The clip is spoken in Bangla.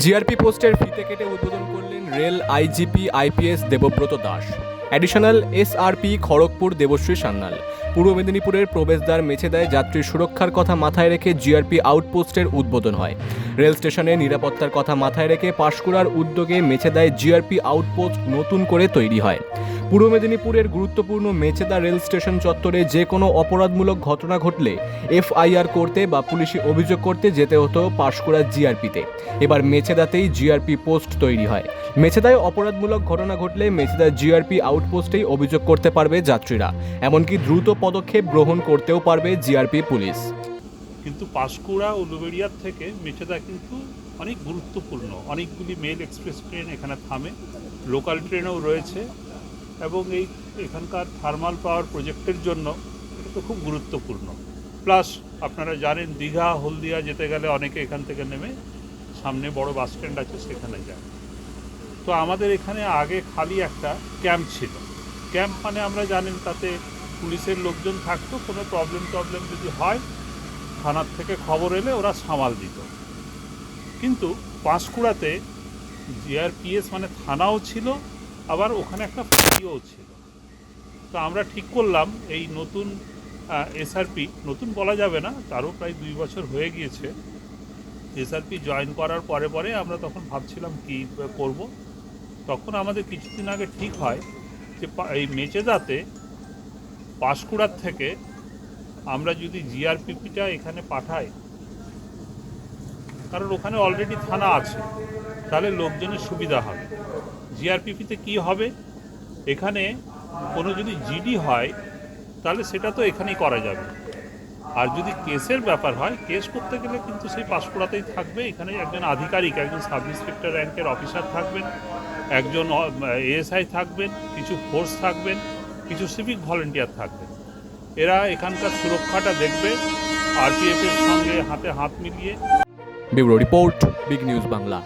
জিআরপি পোস্টের ফিতে কেটে উদ্বোধন করলেন rail IGP IPS Debabrata Das. Additional SRP Kharagpur Debashree Sanyal. পূর্ব মেদিনীপুরের প্রবেশদ্বার মেছে দেয় যাত্রীর সুরক্ষার কথা মাথায় রেখে জিআরপি আউটপোস্টের উদ্বোধন হয়। রেল স্টেশনে নিরাপত্তার কথা মাথায় রেখে পাশকুড়ার উদ্যোগে মেছে দেয় জিআরপি আউটপোস্ট নতুন করে তৈরি হয়। পূর্ব মেদিনীপুরের গুরুত্বপূর্ণ মেচেদা রেল স্টেশন চত্বরে যে কোনো অপরাধমূলক ঘটনা ঘটলে এফআইআর করতে বা পুলিশে অভিযোগ করতে যেতে হতো পাশকুড়া জিআরপিতে। এবার মেচেদাতেই জিআরপি পোস্ট তৈরি হয়। মেচেদায় অপরাধমূলক ঘটনা ঘটলে মেচেদা জিআরপি আউটপোস্টেই অভিযোগ করতে পারবে যাত্রীরা। এমনকি দ্রুত পদক্ষেপ গ্রহণ করতেও পারবে জিআরপি পুলিশ। কিন্তু পাঁশকুড়া উলুবেড়িয়ার থেকে মেচেদা কিন্তু অনেক গুরুত্বপূর্ণ। অনেকগুলি মেল এক্সপ্রেস ট্রেন এখানে থামে। লোকাল ট্রেনও রয়েছে। এবং এই এখানকার থার্মাল পাওয়ার প্রজেক্টের জন্য এটা তো খুব গুরুত্বপূর্ণ। প্লাস আপনারা জানেন দীঘা, হলদিয়া যেতে গেলে অনেকে এখান থেকে নেমে সামনে বড় বাস স্ট্যান্ড আছে, সেখানে যায়। তো আমাদের এখানে আগে খালি একটা ক্যাম্প ছিল। ক্যাম্প মানে আমরা জানেন তাতে পুলিশের লোকজন থাকতো, কোনো প্রবলেম টবলেম যদি হয়, থানার থেকে খবর এলে ওরা সামাল দিত। কিন্তু পাঁশকুড়াতে জিআরপিএস মানে থানাও ছিল আবার ওখানে একটা ফাঁড়িও ছিল। তো আমরা ঠিক করলাম, এই নতুন এসআরপি নতুন বলা যাবে না, তারও প্রায় দুই বছর হয়ে গিয়েছে। এসআরপি জয়েন করার পরে পরে আমরা তখন ভাবছিলাম কী করব। তখন আমাদের কিছুদিন আগে ঠিক হয় যে এই মেচেদাতে পাঁশকুড়ার থেকে আমরা যদি জিআরপিপিটা এখানে পাঠাই, কারণ ওখানে অলরেডি থানা আছে, তাহলে লোকজনের সুবিধা হবে। জিআরপিপিতে কি হবে? এখানে কোনো যদি জিডি হয়, তাহলে সেটা তো এখানেই করা যাবে। আর যদি কেসের ব্যাপার হয়, কেস করতে গেলে কিন্তু সেই পাঁশকুড়াতেই থাকবে। এখানে একজন আধিকারিক, একজন সাব ইন্সপেক্টর র্যাঙ্কের অফিসার থাকবেন, একজন এএসআই থাকবেন, কিছু ফোর্স থাকবেন, কিছু সিভিক ভলেন্টিয়ার থাকবেন। এরা এখানকার সুরক্ষাটা দেখবে, আরপিএফের সঙ্গে হাতে হাত মিলিয়ে। Report, big news Bangla.